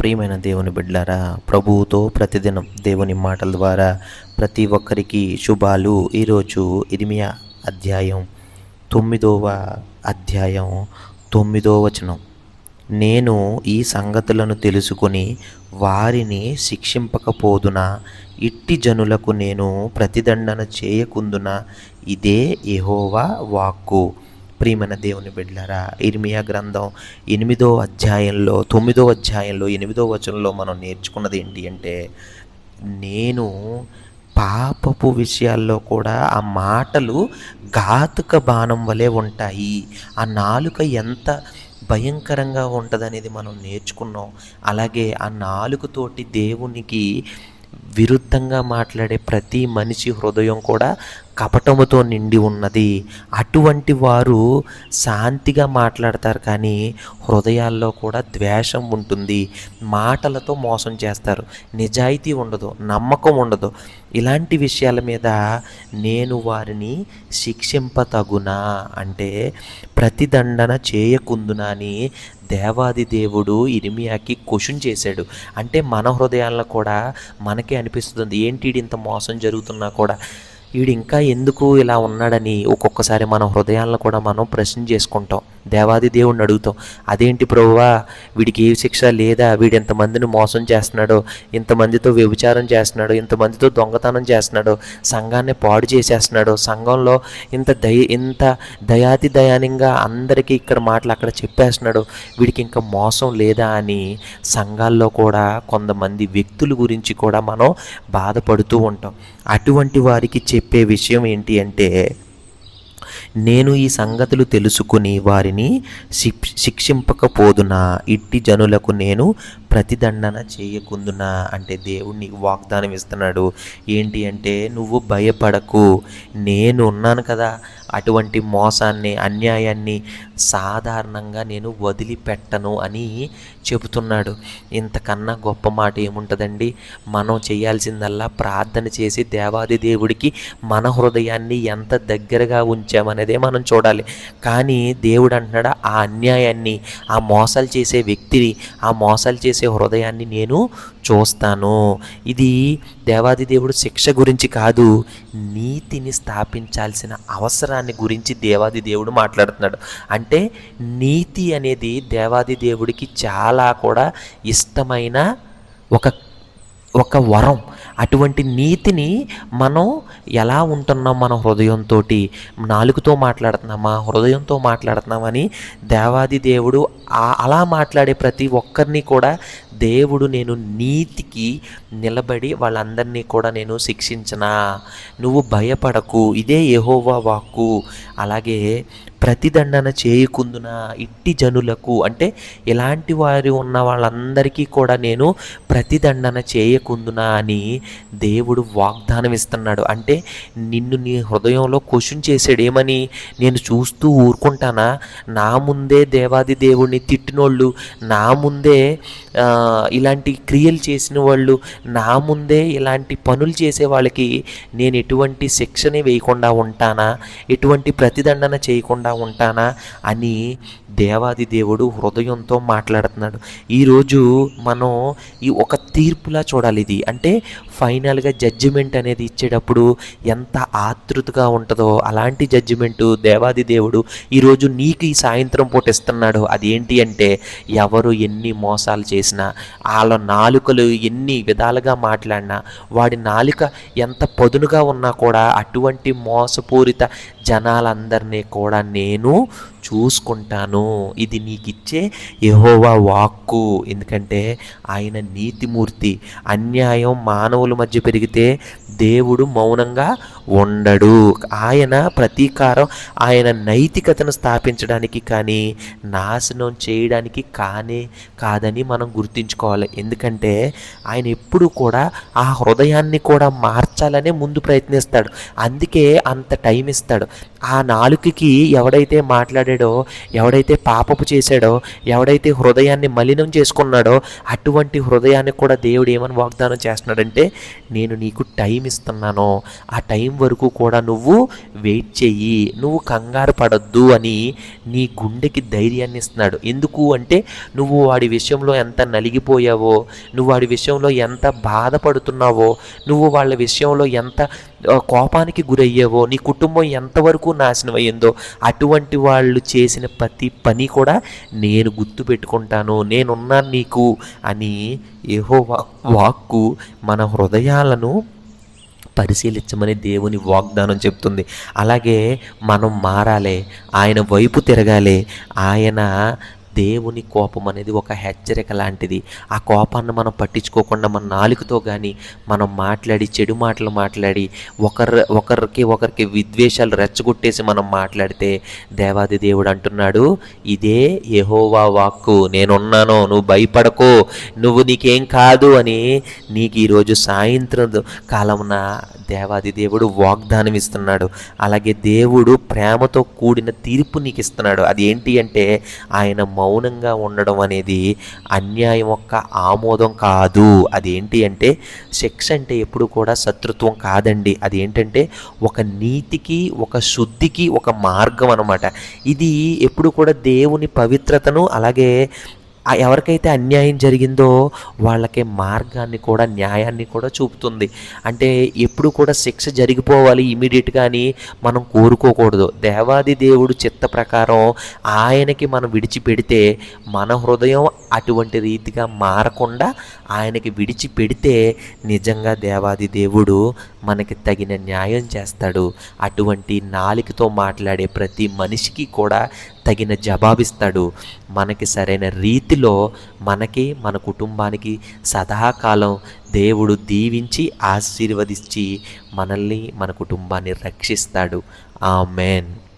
ప్రియమైన దేవుని బిడ్డారా ప్రభువుతో ప్రతిదినం దేవుని మాటల ద్వారా ప్రతి ఒక్కరికి శుభాలు. ఈరోజు ఇరిమియా అధ్యాయం తొమ్మిదవ అధ్యాయం తొమ్మిదో వచనం. నేను ఈ సంగతులను తెలుసుకొని వారిని శిక్షింపకపోదున? ఇట్టి జనులకు నేను ప్రతిదండన చేయకుందున? ఇదే ఎహోవా వాక్కు. ప్రియమైన దేవుని బిడ్డలారా ఇర్మియా గ్రంథం ఎనిమిదో అధ్యాయంలో తొమ్మిదో అధ్యాయంలో ఎనిమిదో వచనంలో మనం నేర్చుకున్నది ఏంటి అంటే నేను పాపపు విషయాల్లో కూడా ఆ మాటలు ఘాతుక బాణం వలె ఉంటాయి. ఆ నాలుక ఎంత భయంకరంగా ఉంటుందనేది మనం నేర్చుకున్నాం. అలాగే ఆ నాలుకతోటి దేవునికి విరుద్ధంగా మాట్లాడే ప్రతి మనిషి హృదయం కూడా కపటముతో నిండి ఉన్నది. అటువంటి వారు శాంతిగా మాట్లాడతారు కానీ హృదయాల్లో కూడా ద్వేషం ఉంటుంది. మాటలతో మోసం చేస్తారు. నిజాయితీ ఉండదు. నమ్మకం ఉండదు. ఇలాంటి విషయాల మీద నేను వారిని శిక్షింపతగునా? అంటే ప్రతిదండన చేయకుందునా అని దేవాది దేవుడు ఇరిమియాకి క్వశ్చన్ చేశాడు. అంటే మన హృదయాల్లో కూడా మనకే అనిపిస్తుంది ఏంటి ఇంత మోసం జరుగుతున్నా కూడా? వీడు ఇంకా ఎందుకు ఇలా ఉన్నాడని ఒక్కొక్కసారి మన హృదయాలను కూడా మనం ప్రశ్న చేసుకుంటాం. దేవాది దేవుడిని అడుగుతాం. అదేంటి ప్రభువా? వీడికి ఏ శిక్ష లేదా? వీడు ఎంతమందిని మోసం చేస్తున్నాడో ఇంతమందితో వ్యభిచారం చేస్తున్నాడు ఇంతమందితో దొంగతనం చేస్తున్నాడు సంఘాన్ని పాడు చేసేస్తున్నాడు సంఘంలో ఇంత దయ ఇంత దయాతి దయానంగా అందరికీ ఇక్కడ మాటలు అక్కడ చెప్పేస్తున్నాడు వీడికి ఇంకా మోసం లేదా అని సంఘాల్లో కూడా కొంతమంది వ్యక్తుల గురించి కూడా మనం బాధపడుతూ ఉంటాం. అటువంటి వారికి చెప్పే విషయం ఏంటి అంటే నేను ఈ సంగతులు తెలుసుకుని వారిని శిక్ష శిక్షింపకపోదునా? ఇట్టి జనులకు నేను ప్రతిదండన చేయకుందునా? అంటే దేవుణ్ణి వాగ్దానం ఇస్తున్నాడు. ఏంటి అంటే నువ్వు భయపడకు. నేను ఉన్నాను కదా. అటువంటి మోసాన్ని అన్యాయాన్ని సాధారణంగా నేను వదిలిపెట్టను అని చెబుతున్నాడు. ఇంతకన్నా గొప్ప మాట ఏముంటుందండి? మనం చేయాల్సిందల్లా ప్రార్థన చేసి దేవాది దేవుడికి మన హృదయాన్ని ఎంత దగ్గరగా ఉంచామనేదే మనం చూడాలి. కానీ దేవుడు అంటున్నాడు ఆ అన్యాయాన్ని ఆ మోసాలు చేసే వ్యక్తిని ఆ మోసాలు చేసే హృదయాన్ని నేను చూస్తాను. ఇది దేవాది దేవుడు శిక్ష గురించి కాదు నీతిని స్థాపించాల్సిన అవసరాన్ని గురించి దేవాది దేవుడు మాట్లాడుతున్నాడు. అంటే నీతి అనేది దేవాది దేవుడికి చాలా కూడా ఇష్టమైన ఒక ఒక వరం. అటువంటి నీతిని మనం ఎలా ఉంటున్నాం మన హృదయంతో నాలుగుతో మాట్లాడుతున్నామా? హృదయంతో మాట్లాడుతున్నామని దేవాది దేవుడు అలా మాట్లాడే ప్రతి ఒక్కరిని కూడా దేవుడు నేను నీతికి నిలబడి వాళ్ళందరినీ కూడా నేను శిక్షించనా? నువ్వు భయపడకు ఇదే యహోవా వాక్కు. అలాగే ప్రతిదండన చేయకుందున ఇట్టి జనులకు? అంటే ఇలాంటి వారు ఉన్న వాళ్ళందరికీ కూడా నేను ప్రతిదండన చేయకుందునా అని దేవుడు వాగ్దానం ఇస్తున్నాడు. అంటే నిన్ను నీ హృదయంలో క్వశ్చన్ చేసాడు ఏమని? నేను చూస్తూ ఊరుకుంటానా? నా ముందే దేవాది దేవుడిని తిట్టినోళ్ళు నా ముందే ఆ, ఇలాంటి క్రియలు చేసిన వాళ్ళు నా ముందే ఇలాంటి పనులు చేసే వాళ్ళకి నేను ఎటువంటి శిక్షని వేయకుండా ఉంటానా? ఎటువంటి ప్రతిదండన చేయకుండా ఉంటానా? అని దేవాది దేవుడు హృదయంతో మాట్లాడుతున్నాడు. ఈరోజు మనం ఈ ఒక తీర్పులా చూడాలి ఇది. అంటే ఫైనల్గా జడ్జిమెంట్ అనేది ఇచ్చేటప్పుడు ఎంత ఆతృతగా ఉంటుందో అలాంటి జడ్జిమెంటు దేవాది దేవుడు ఈరోజు నీకు ఈ సాయంత్రం పూట ఇస్తున్నాడు. అదేంటి అంటే ఎవరు ఎన్ని మోసాలు చేసినా వాళ్ళ నాలుకలు ఎన్ని విధాలుగా మాట్లాడినా వాడి నాలుక ఎంత పదునుగా ఉన్నా కూడా అటువంటి మోసపూరిత జనాలందరినీ కూడా నేను చూసుకుంటాను. ఇది నీకు ఇచ్చే యహోవా వాక్కు. ఎందుకంటే ఆయన నీతిమూర్తి అన్యాయం మానవుల మధ్య పెరిగితే దేవుడు మౌనంగా ఉండడు. ఆయన ప్రతీకారం ఆయన నైతికతను స్థాపించడానికి కానీ నాశనం చేయడానికి కానే కాదని మనం గుర్తుంచుకోవాలి. ఎందుకంటే ఆయన ఎప్పుడు కూడా ఆ హృదయాన్ని కూడా మార్చాలనే ముందు ప్రయత్నిస్తాడు. అందుకే అంత టైం ఇస్తాడు. ఆ నాలుకకి ఎవడైతే మాట్లాడాడో ఎవడైతే పాపపు చేశాడో ఎవడైతే హృదయాన్ని మలినం చేసుకున్నాడో అటువంటి హృదయాన్ని కూడా దేవుడు ఏమని వాగ్దానం చేస్తున్నాడంటే నేను నీకు టైం ఇస్తున్నాను. ఆ టైం వరకు కూడా నువ్వు వెయిట్ చెయ్యి. నువ్వు కంగారు పడొద్దు అని నీ గుండెకి ధైర్యాన్ని ఇస్తున్నాడు. ఎందుకు అంటే నువ్వు వాడి విషయంలో ఎంత నలిగిపోయావో నువ్వు వాడి విషయంలో ఎంత బాధపడుతున్నావో నువ్వు వాళ్ళ విషయంలో ఎంత కోపానికి గురయ్యేవో నీ కుటుంబం ఎంతవరకు నాశనం అయ్యిందో అటువంటి వాళ్ళు చేసిన ప్రతి పని కూడా నేను గుర్తు పెట్టుకుంటాను నేనున్నాను నీకు అని ఏహో వాక్కు మన హృదయాలను పరిశీలించమని దేవుని వాగ్దానం చెప్తుంది. అలాగే మనం మారాలి ఆయన వైపు తిరగాలి ఆయన దేవుని కోపం అనేది ఒక హెచ్చరిక లాంటిది. ఆ కోపాన్ని మనం పట్టించుకోకుండా మన నాలుకతో కానీ మనం మాట్లాడి చెడు మాటలు మాట్లాడి ఒకరి ఒకరికి ఒకరికి విద్వేషాలు రెచ్చగొట్టేసి మనం మాట్లాడితే దేవాది దేవుడు అంటున్నాడు ఇదే యెహోవా వాక్కు. నేనున్నాను నువ్వు భయపడకు. నువ్వు నీకేం కాదు అని నీకు ఈరోజు సాయంత్రం కాలమున దేవాది దేవుడు వాగ్దానం ఇస్తున్నాడు. అలాగే దేవుడు ప్రేమతో కూడిన తీర్పు నీకు ఇస్తున్నాడు. అది ఏంటి అంటే ఆయన మౌనంగా ఉండడం అనేది అన్యాయం యొక్క ఆమోదం కాదు. అదేంటి అంటే సెక్స్ అంటే ఎప్పుడు కూడా శత్రుత్వం కాదండి. అది ఏంటంటే ఒక నీతికి ఒక శుద్ధికి ఒక మార్గం అన్నమాట. ఇది ఎప్పుడు కూడా దేవుని పవిత్రతను అలాగే ఎవరికైతే అన్యాయం జరిగిందో వాళ్ళకి మార్గాన్ని కూడా న్యాయాన్ని కూడా చూపుతుంది. అంటే ఎప్పుడు కూడా శిక్ష జరిగిపోవాలి ఇమీడియట్గా అని మనం కోరుకోకూడదు. దేవాది దేవుడు చిత్త ప్రకారం ఆయనకి మనం విడిచిపెడితే మన హృదయం అటువంటి రీతిగా మారకుండా ఆయనకి విడిచిపెడితే నిజంగా దేవాది దేవుడు మనకి తగిన న్యాయం చేస్తాడు. అటువంటి నాలికతో మాట్లాడే ప్రతి మనిషికి కూడా తగిన జవాబిస్తాడు. మనకి సరైన రీతిలో మనకి మన కుటుంబానికి సదాకాలం దేవుడు దీవించి ఆశీర్వదించి మనల్ని మన కుటుంబాన్ని రక్షిస్తాడు. ఆ ఆమెన్.